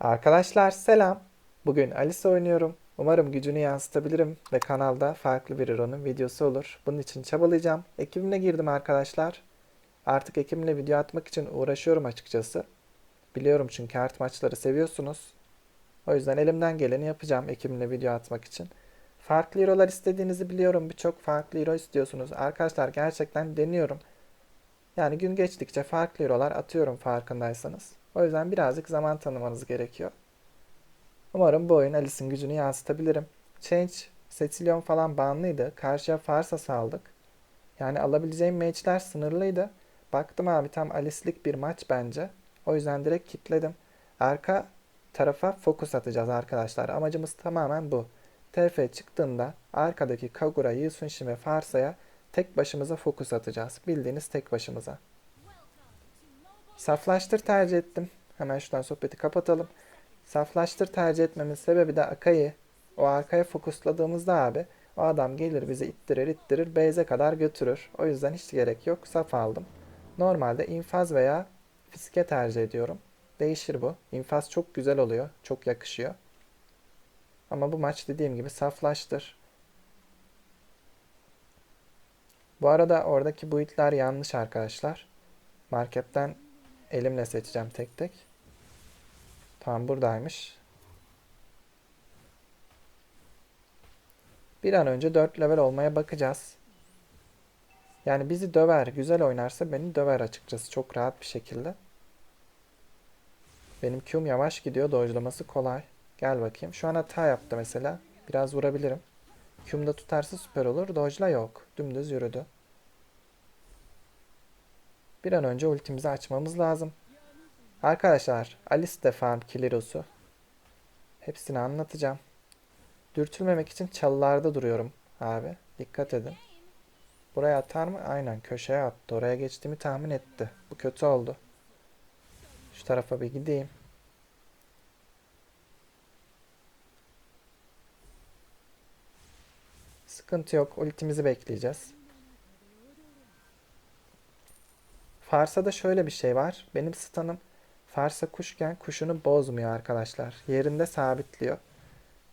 Arkadaşlar selam. Bugün Alice oynuyorum. Umarım gücünü yansıtabilirim ve kanalda farklı bir Hero'nun videosu olur. Bunun için çabalayacağım. Ekibimle girdim arkadaşlar. Artık ekibimle video atmak için uğraşıyorum açıkçası. Biliyorum çünkü art maçları seviyorsunuz. O yüzden elimden geleni yapacağım ekibimle video atmak için. Farklı Hero'lar istediğinizi biliyorum. Birçok farklı Hero istiyorsunuz. Arkadaşlar gerçekten deniyorum. Yani gün geçtikçe farklı Hero'lar atıyorum farkındaysanız. O yüzden birazcık zaman tanımanız gerekiyor. Umarım bu oyun Alice'in gücünü yansıtabilirim. Change, Cecilion falan banlıydı. Karşıya Farsa saldık. Yani alabileceğim mage'ler sınırlıydı. Baktım abi tam Alice'lik bir maç bence. O yüzden direkt kitledim. Arka tarafa fokus atacağız arkadaşlar. Amacımız tamamen bu. TF çıktığında arkadaki Kagura, Yusunshin ve Farsa'ya tek başımıza fokus atacağız. Bildiğiniz tek başımıza. Saflaştır tercih ettim. Hemen şuradan sohbeti kapatalım. Saflaştır tercih etmemin sebebi de Akai'yi. O arkaya fokusladığımızda abi o adam gelir bizi ittirir ittirir base'e kadar götürür. O yüzden hiç gerek yok. Saf aldım. Normalde infaz veya fiske tercih ediyorum. Değişir bu. İnfaz çok güzel oluyor. Çok yakışıyor. Ama bu maç dediğim gibi saflaştır. Bu arada oradaki build'ler yanlış arkadaşlar. Marketten elimle seçeceğim tek tek. Tamam buradaymış. Bir an önce 4 level olmaya bakacağız. Yani bizi döver, güzel oynarsa beni döver açıkçası çok rahat bir şekilde. Benim Q'm yavaş gidiyor, dojlaması kolay. Gel bakayım. Şu an hata yaptı mesela. Biraz vurabilirim. Q'mda tutarsa süper olur. Dojla yok. Dümdüz yürüdü. Bir an önce ultimizi açmamız lazım. Arkadaşlar Alice de Farm. Hepsini anlatacağım. Dürtülmemek için çalılarda duruyorum abi. Dikkat edin. Buraya atar mı? Aynen köşeye attı. Oraya geçtiğimi tahmin etti. Bu kötü oldu. Şu tarafa bir gideyim. Sıkıntı yok. Ultimizi bekleyeceğiz. Farsa'da şöyle bir şey var. Benim stun'ım Farsa kuşken kuşunu bozmuyor arkadaşlar. Yerinde sabitliyor.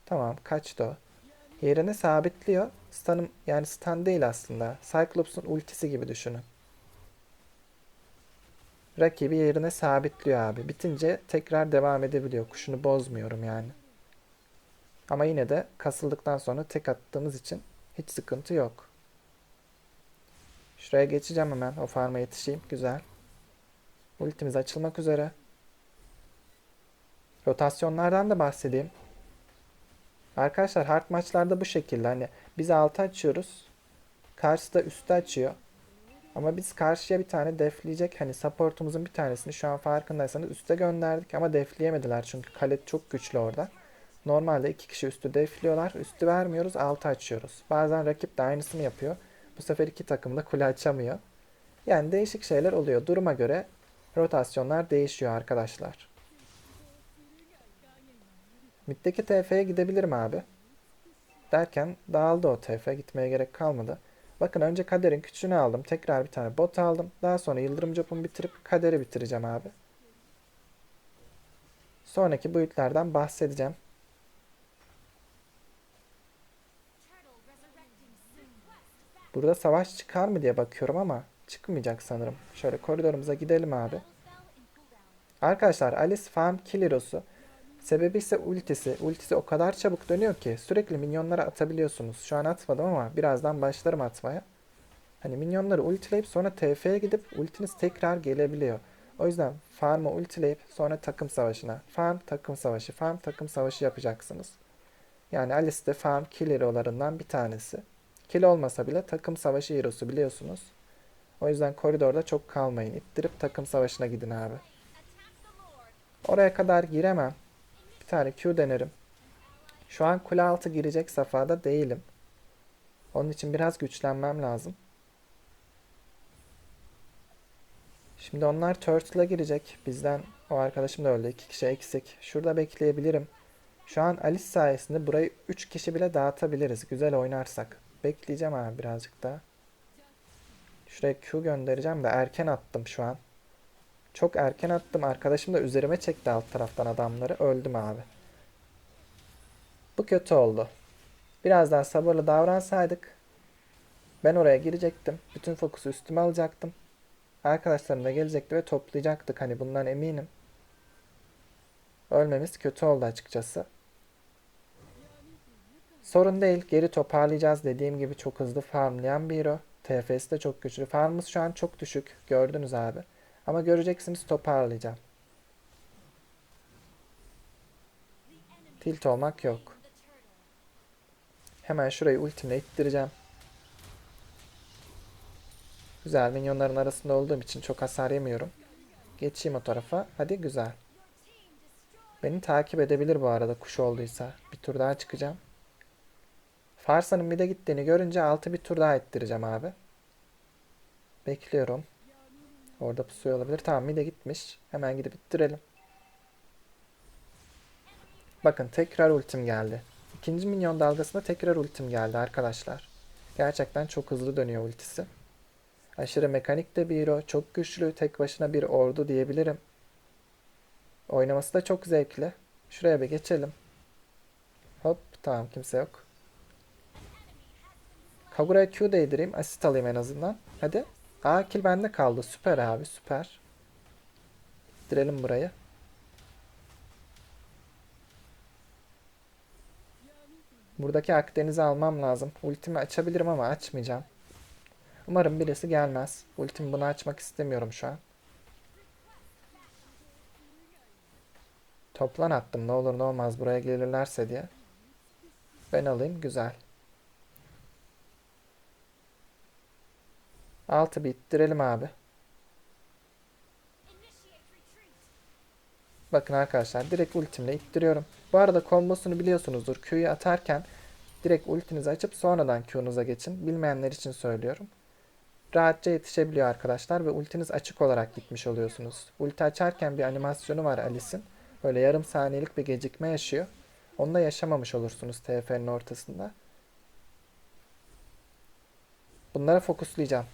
Tamam kaçtı o. Yerine sabitliyor. Stun'ım yani stun değil aslında. Cyclops'un ultisi gibi düşünün. Rakibi yerine sabitliyor abi. Bitince tekrar devam edebiliyor. Kuşunu bozmuyorum yani. Ama yine de kasıldıktan sonra tek attığımız için hiç sıkıntı yok. Şuraya geçeceğim hemen. O farma yetişeyim. Güzel. Ultimiz açılmak üzere. Rotasyonlardan da bahsedeyim. Arkadaşlar hard maçlarda bu şekilde. Hani biz altı açıyoruz. Karşı da üstü açıyor. Ama biz karşıya bir tane defleyecek. Hani supportumuzun bir tanesini şu an farkındaysanız üste gönderdik. Ama defleyemediler çünkü kale çok güçlü orada. Normalde iki kişi üstü defliyorlar. Üstü vermiyoruz altı açıyoruz. Bazen rakip de aynısını yapıyor. Bu sefer iki takım da kule açamıyor. Yani değişik şeyler oluyor. Duruma göre rotasyonlar değişiyor arkadaşlar. Mid'deki TF'ye gidebilirim abi. Derken dağıldı o TF. Gitmeye gerek kalmadı. Bakın önce kaderin küçüğünü aldım. Tekrar bir tane bot aldım. Daha sonra yıldırım copumu bitirip kaderi bitireceğim abi. Sonraki boyutlardan bahsedeceğim. Burada savaş çıkar mı diye bakıyorum ama çıkmayacak sanırım. Şöyle koridorumuza gidelim abi. Arkadaşlar Alice Farm Killeros'u sebebi ise ultisi. Ultisi o kadar çabuk dönüyor ki sürekli minyonlara atabiliyorsunuz. Şu an atmadım ama birazdan başlarım atmaya. Hani minyonları ultileyip sonra TF'ye gidip ultiniz tekrar gelebiliyor. O yüzden farm'ı ultileyip sonra takım savaşına. Farm takım savaşı, farm takım savaşı yapacaksınız. Yani Alice de farm kill hero'larından bir tanesi. Kill olmasa bile takım savaşı hero'su biliyorsunuz. O yüzden koridorda çok kalmayın. İttirip takım savaşına gidin abi. Oraya kadar giremem. Bir tane Q denerim. Şu an kule altı girecek safhada değilim. Onun için biraz güçlenmem lazım. Şimdi onlar Turtle'a girecek. Bizden o arkadaşım da öldü. İki kişi eksik. Şurada bekleyebilirim. Şu an Alice sayesinde burayı 3 kişi bile dağıtabiliriz. Güzel oynarsak. Bekleyeceğim abi birazcık daha. Şuraya Q göndereceğim de erken attım şu an. Çok erken attım. Arkadaşım da üzerime çekti alt taraftan adamları. Öldüm abi. Bu kötü oldu. Biraz daha sabırlı davransaydık ben oraya girecektim. Bütün fokusu üstüme alacaktım. Arkadaşlarım da gelecekti ve toplayacaktık. Hani bundan eminim. Ölmemiz kötü oldu açıkçası. Sorun değil. Geri toparlayacağız. Dediğim gibi çok hızlı farmlayan bir hero. TF'si de çok güçlü. Farmımız şu an çok düşük. Gördünüz abi. Ama göreceksiniz toparlayacağım. Tilt olmak yok. Hemen şurayı ultimle ittireceğim. Güzel. Minyonların arasında olduğum için çok hasar yemiyorum. Geçeyim o tarafa. Hadi güzel. Beni takip edebilir bu arada kuş olduysa. Bir tur daha çıkacağım. Farsa'nın bir de gittiğini görünce altı bir tur daha ettireceğim abi. Bekliyorum. Orada pusuyor olabilir. Tamam mide gitmiş. Hemen gidip ittirelim. Bakın tekrar ultim geldi. İkinci minyon dalgasında tekrar ultim geldi arkadaşlar. Gerçekten çok hızlı dönüyor ultisi. Aşırı mekanik de bir hero. Çok güçlü. Tek başına bir ordu diyebilirim. Oynaması da çok zevkli. Şuraya bir geçelim. Hop tamam kimse yok. Kagura'ya Q değdireyim. Asist alayım en azından. Hadi. Aa kill bende kaldı. Süper abi süper. Direlim burayı. Buradaki Akdeniz'i almam lazım. Ultimi açabilirim ama açmayacağım. Umarım birisi gelmez. Ultimi bunu açmak istemiyorum şu an. Toplan attım ne olur ne olmaz buraya gelirlerse diye. Ben alayım güzel. Altı bir ittirelim abi. Bakın arkadaşlar direkt ultimle ittiriyorum. Bu arada kombosunu biliyorsunuzdur. Q'yu atarken direkt ultinizi açıp sonradan Q'nuza geçin. Bilmeyenler için söylüyorum. Rahatça yetişebiliyor arkadaşlar ve ultiniz açık olarak gitmiş oluyorsunuz. Ulti açarken bir animasyonu var Alice'in. Böyle yarım saniyelik bir gecikme yaşıyor. Onu da yaşamamış olursunuz TF'nin ortasında. Bunlara fokuslayacağım.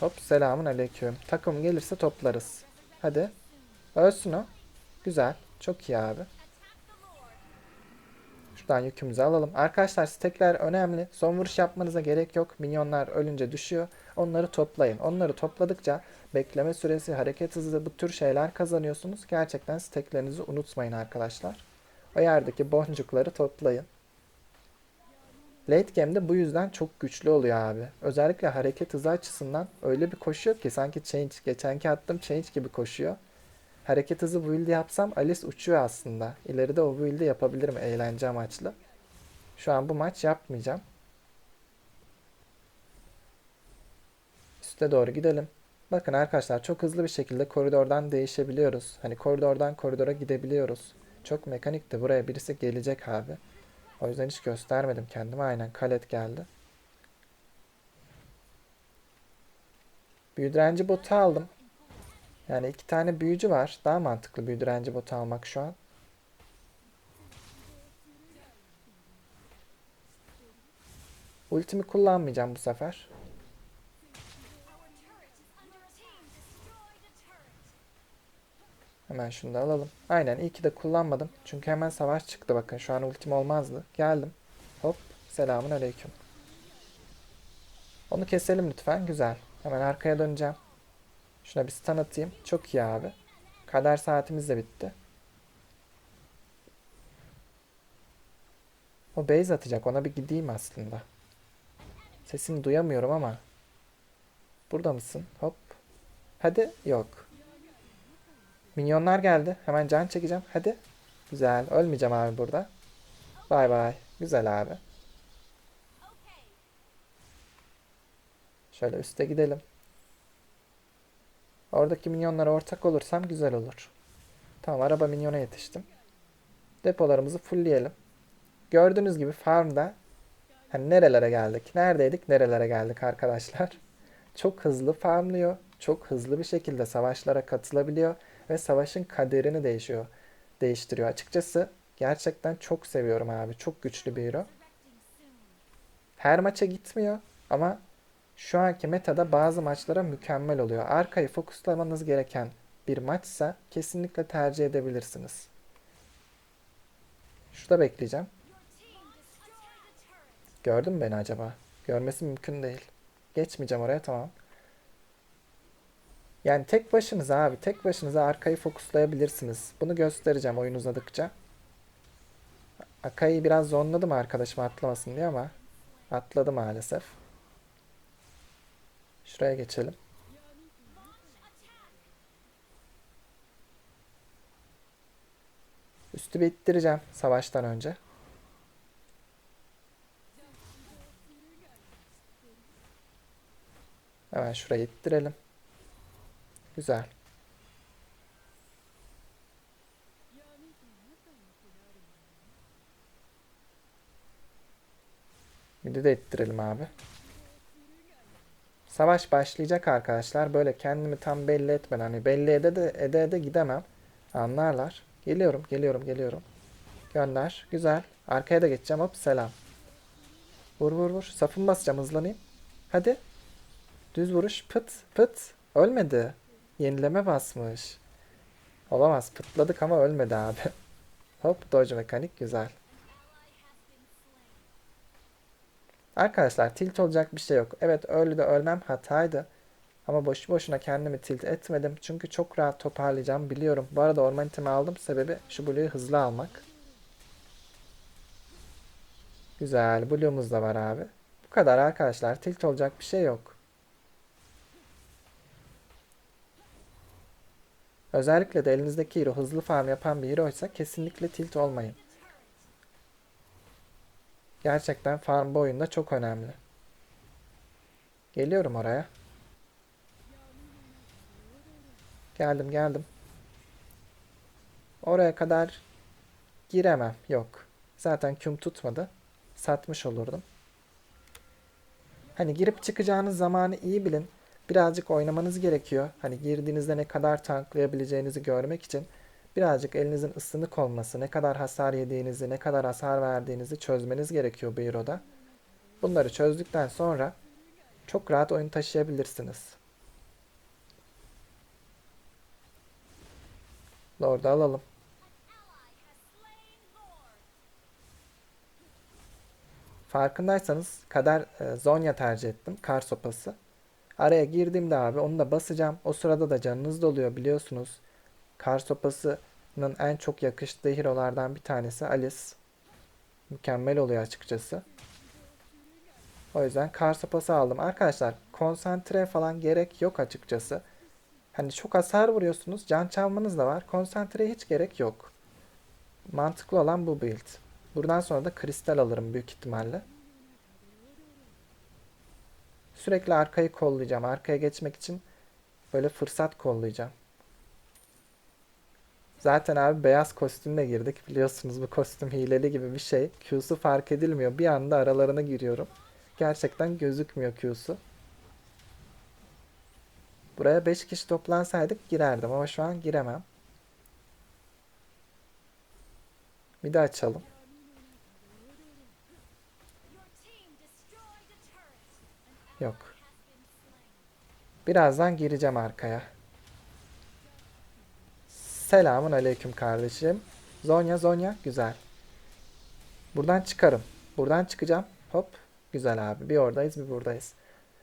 Hop selamun aleyküm. Takım gelirse toplarız. Hadi. Ölsün o. Güzel. Çok iyi abi. Şuradan yükümüzü alalım. Arkadaşlar stekler önemli. Son vuruş yapmanıza gerek yok. Minyonlar ölünce düşüyor. Onları toplayın. Onları topladıkça bekleme süresi, hareket hızı bu tür şeyler kazanıyorsunuz. Gerçekten steklerinizi unutmayın arkadaşlar. O yerdeki boncukları toplayın. Late game'de bu yüzden çok güçlü oluyor abi. Özellikle hareket hızı açısından öyle bir koşuyor ki sanki change, geçenki attığım change gibi koşuyor. Hareket hızı build'i yapsam Alice uçuyor aslında. İleride o build'i yapabilirim eğlence amaçlı. Şu an bu maç yapmayacağım. Üste doğru gidelim. Bakın arkadaşlar çok hızlı bir şekilde koridordan değişebiliyoruz. Hani koridordan koridora gidebiliyoruz. Çok mekanikti. Buraya birisi gelecek abi. O yüzden hiç göstermedim kendime. Aynen kalet geldi. Büyü direnci botu aldım. Yani iki tane büyücü var. Daha mantıklı büyü direnci botu almak şu an. Ultimi kullanmayacağım bu sefer. Hemen şunu da alalım. Aynen iyi ki de kullanmadım. Çünkü hemen savaş çıktı bakın. Şu an ultim olmazdı. Geldim. Hop. Selamun aleyküm. Onu keselim lütfen. Güzel. Hemen arkaya döneceğim. Şuna bir stun atayım. Çok iyi abi. Kader saatimiz de bitti. O base atacak. Ona bir gideyim aslında. Sesini duyamıyorum ama. Burada mısın? Hop. Hadi. Yok. Minyonlar geldi. Hemen can çekeceğim. Hadi. Güzel. Ölmeyeceğim abi burada. Bay bay. Güzel abi. Şöyle üste gidelim. Oradaki minyonlara ortak olursam güzel olur. Tamam araba minyona yetiştim. Depolarımızı fullleyelim. Gördüğünüz gibi farmda hani nerelere geldik? Neredeydik? Nerelere geldik arkadaşlar? Çok hızlı farmlıyor. Çok hızlı bir şekilde savaşlara katılabiliyor ve savaşın kaderini değişiyor. Değiştiriyor. Açıkçası gerçekten çok seviyorum abi. Çok güçlü bir hero. Her maça gitmiyor ama şu anki metada bazı maçlara mükemmel oluyor. Arkayı fokuslamanız gereken bir maçsa kesinlikle tercih edebilirsiniz. Şurada bekleyeceğim. Gördün mü beni acaba? Görmesi mümkün değil. Geçmeyeceğim oraya tamam. Yani tek başınıza abi tek başınıza arkayı fokuslayabilirsiniz. Bunu göstereceğim oyun uzadıkça. Akai'yi biraz zonladım arkadaşım atlamasın diye ama atladı maalesef. Şuraya geçelim. Üstü bir ittireceğim savaştan önce. Hemen şurayı ittirelim. Güzel. Bir de ittirelim abi. Savaş başlayacak arkadaşlar. Böyle kendimi tam belli etmeden hani belli ede de ede ede gidemem. Anlarlar. Geliyorum, geliyorum, geliyorum. Gönder. Güzel. Arkaya da geçeceğim. Hop selam. Vur vur vur. Safın basacağım hızlanayım. Hadi. Düz vuruş. Pıt pıt. Ölmedi. Yenileme basmış. Olamaz. Pıtladık ama ölmedi abi. Hop dodge mekanik güzel. Arkadaşlar tilt olacak bir şey yok. Evet öyle de ölmem hataydı. Ama boşu boşuna kendimi tilt etmedim. Çünkü çok rahat toparlayacağım biliyorum. Bu arada orman itemi aldım. Sebebi şu Blue'yu hızlı almak. Güzel. Blue'umuz da var abi. Bu kadar arkadaşlar. Tilt olacak bir şey yok. Özellikle de elinizdeki hero hızlı farm yapan bir heroysa kesinlikle tilt olmayın. Gerçekten farm bu oyunda çok önemli. Geliyorum oraya. Geldim geldim. Oraya kadar giremem. Yok. Zaten küm tutmadı. Satmış olurdum. Hani girip çıkacağınız zamanı iyi bilin. Birazcık oynamanız gerekiyor. Hani girdiğinizde ne kadar tanklayabileceğinizi görmek için birazcık elinizin ısınık olması, ne kadar hasar yediğinizi, ne kadar hasar verdiğinizi çözmeniz gerekiyor bu Hero'da. Bunları çözdükten sonra çok rahat oyun taşıyabilirsiniz. Lord'u alalım. Farkındaysanız kadar e, Zonya tercih ettim. Kar sopası. Araya girdiğimde abi onu da basacağım. O sırada da canınız doluyor biliyorsunuz. Kar sopasının en çok yakıştığı hero'lardan bir tanesi Alice. Mükemmel oluyor açıkçası. O yüzden kar sopası aldım. Arkadaşlar konsantre falan gerek yok açıkçası. Hani çok hasar vuruyorsunuz. Can çalmanız da var. Konsantreye hiç gerek yok. Mantıklı olan bu build. Buradan sonra da kristal alırım büyük ihtimalle. Sürekli arkayı kollayacağım. Arkaya geçmek için böyle fırsat kollayacağım. Zaten abi beyaz kostümle girdik. Biliyorsunuz bu kostüm hileli gibi bir şey. Q'su fark edilmiyor. Bir anda aralarına giriyorum. Gerçekten gözükmüyor Q'su. Buraya 5 kişi toplansaydık girerdim ama şu an giremem. Bir de açalım. Yok. Birazdan gireceğim arkaya. Selamun aleyküm kardeşim. Zonya Zonya güzel. Buradan çıkarım. Buradan çıkacağım. Hop. Güzel abi. Bir oradayız bir buradayız.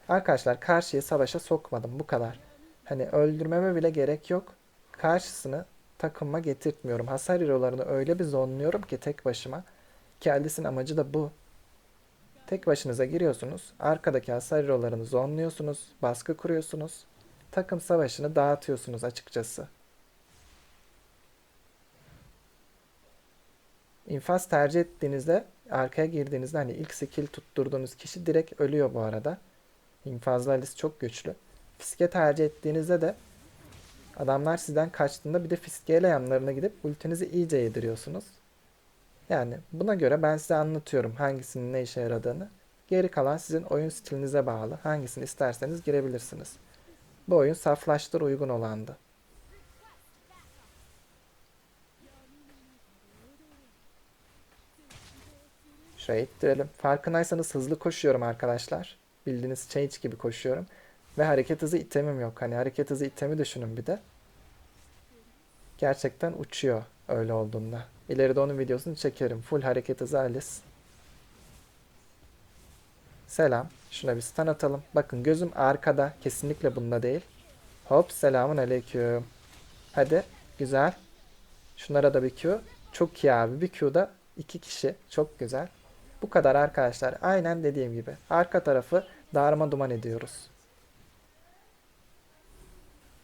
Arkadaşlar karşıyı savaşa sokmadım. Bu kadar. Hani öldürmeme bile gerek yok. Karşısını takıma getirtmiyorum. Hasar hero'larını öyle bir zonluyorum ki tek başıma. Kendisinin amacı da bu. Tek başınıza giriyorsunuz. Arkadaki hasar hero'larını zonluyorsunuz. Baskı kuruyorsunuz. Takım savaşını dağıtıyorsunuz açıkçası. İnfaz tercih ettiğinizde arkaya girdiğinizde hani ilk skill tutturduğunuz kişi direkt ölüyor bu arada. İnfazlı Alice çok güçlü. Fiske tercih ettiğinizde de adamlar sizden kaçtığında bir de fiskeyle yanlarına gidip ultinizi iyice yediriyorsunuz. Yani buna göre ben size anlatıyorum hangisinin ne işe yaradığını. Geri kalan sizin oyun stilinize bağlı. Hangisini isterseniz girebilirsiniz. Bu oyun saflaştır uygun olandı. Şuraya ittirelim. Farkındaysanız hızlı koşuyorum arkadaşlar. Bildiğiniz change gibi koşuyorum. Ve hareket hızı itemim yok. Hani hareket hızı itemi düşünün bir de. gerçekten uçuyor öyle olduğunda. İleride onun videosunu çekerim. Full hareket hızı Alice. Selam. Şuna bir stun atalım. Bakın gözüm arkada. Kesinlikle bunda değil. Hop selamun aleyküm. Hadi. Güzel. Şunlara da bir Q. Çok iyi abi. Bir Q'da iki kişi. Çok güzel. Bu kadar arkadaşlar. Aynen dediğim gibi. Arka tarafı darma duman ediyoruz.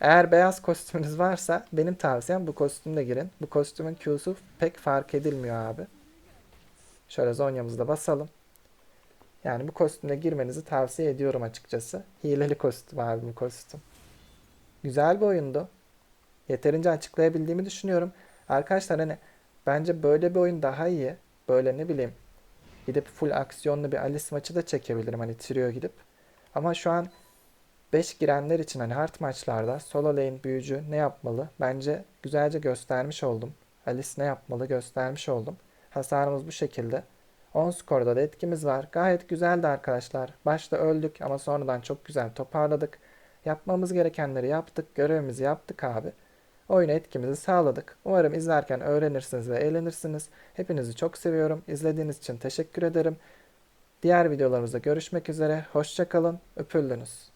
Eğer beyaz kostümünüz varsa benim tavsiyem bu kostümle girin. Bu kostümün Q'su pek fark edilmiyor abi. Şöyle zonyamızı da basalım. Yani bu kostümle girmenizi tavsiye ediyorum açıkçası. Hileli kostüm abi bu kostüm. Güzel bir oyundu. Yeterince açıklayabildiğimi düşünüyorum. Arkadaşlar hani bence böyle bir oyun daha iyi. Böyle ne bileyim gidip full aksiyonlu bir Alice maçı da çekebilirim hani trio gidip. Ama şu an 5 girenler için hani hard maçlarda solo lane büyücü ne yapmalı? Bence güzelce göstermiş oldum. Alice ne yapmalı göstermiş oldum. Hasarımız bu şekilde. 10 skorda da etkimiz var. Gayet güzeldi arkadaşlar. Başta öldük ama sonradan çok güzel toparladık. Yapmamız gerekenleri yaptık. Görevimizi yaptık abi. Oyuna etkimizi sağladık. Umarım izlerken öğrenirsiniz ve eğlenirsiniz. Hepinizi çok seviyorum. İzlediğiniz için teşekkür ederim. Diğer videolarımızda görüşmek üzere. Hoşçakalın. Öpüldünüz.